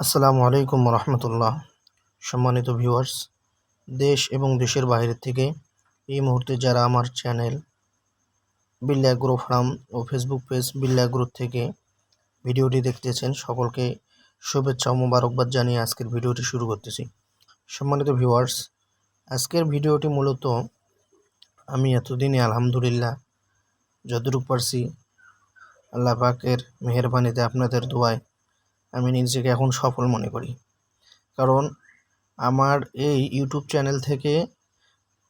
আসসালামু আলাইকুম রহমতুল্লাহ সম্মানিত ভিউয়ার্স দেশ এবং দেশের বাইরের থেকে এই মুহূর্তে যারা আমার চ্যানেল বিল্লা গ্রো ফার্ম ও ফেসবুক পেজ বিল্লা গ্রো থেকে ভিডিওটি দেখতেছেন, সকলকে শুভেচ্ছা ও মোবারকবাদ জানিয়ে আজকের ভিডিওটি শুরু করতেছি। সম্মানিত ভিউয়ার্স আজকের ভিডিওটি মূলত আমি এতদিনে আলহামদুলিল্লাহ যতটুকু পারছি, আল্লাহ পাকের মেহরবানিতে আপনাদের দোয়ায় আমি নিজেকে এখন সফল মনে করি। কারণ আমার এই ইউটিউব চ্যানেল থেকে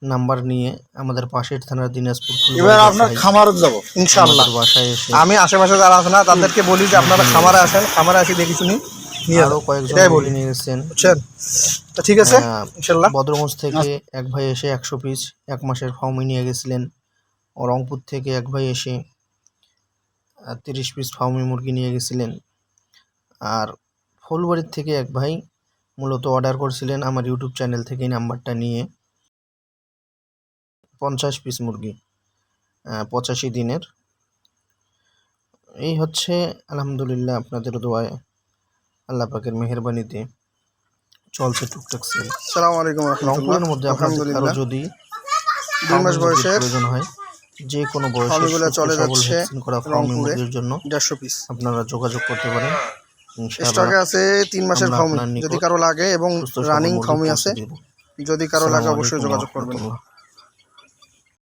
নাম্বার নিয়ে আমাদের পাশের থানার দিনাজপুর এবার আপনার খামারে যাব ইনশাআল্লাহ। বাসায় এসে আমি আশেপাশে যারা আছে না তাদেরকে বলি যে আপনারা খামারে আসেন খামারে আসি দেখি শুনি নিয়ে আরও যাব কয়েকজন বলি। নিয়ে গেছেন বুঝছেন? তো ঠিক আছে হ্যাঁ, ইনশাল্লাহ বদরগঞ্জ থেকে এক ভাই এসে একশো পিস এক মাসের ফাউমি নিয়ে গেছিলেন। রংপুর থেকে এক ভাই এসে তিরিশ পিস ফাউমি মুরগি নিয়ে গেছিলেন। আর ফুলবাড়ির থেকে এক ভাই মূলত অর্ডার করছিলেন আমার ইউটিউব চ্যানেল থেকে নাম্বারটা নিয়ে। পঞ্চাশ পিস মুরগি পঁচাশি দিনের। এই হচ্ছে আলহামদুলিল্লাহ আপনাদের দোয়ায় আল্লাহ পাকের মেহরবানিতে চলছে টুকটাক সেল সালাম আলাইকুম রংপুরের মধ্যে আলহামদুলিল্লাহ। যদি দুই মাস বয়সের প্রয়োজন হয় যে কোনো ফার্মিগুলো চলে যাচ্ছে করা ফার্মি জন্য দেড়শো পিস আপনারা যোগাযোগ করতে পারেন। স্টকে আছে তিন মাসের নিকট যদি কারও লাগে এবং রানিং মুরগি আছে যদি কারও লাগে অবশ্যই যোগাযোগ করবেন।